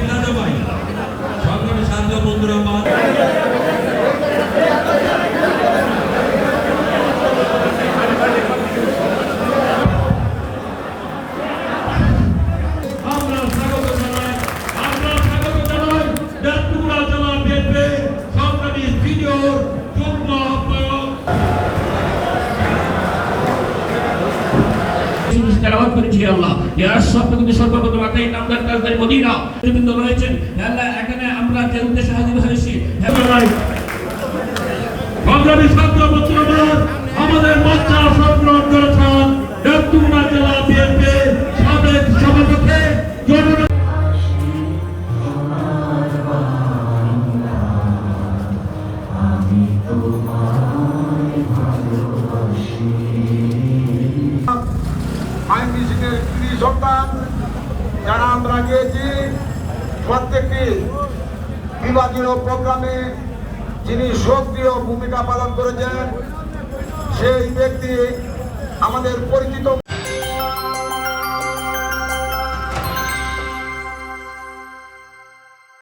Another ないんだ。তেলাওয়াত করেছি এখানে আমরা যে উদ্দেশ্যে হাজির হয়েছি সন্তান যারা আমরা গিয়েছি, প্রত্যেকটি বিভাগীয় প্রোগ্রামে যিনি সক্রিয় ভূমিকা পালন করেছেন, সেই ব্যক্তি আমাদের পরিচিত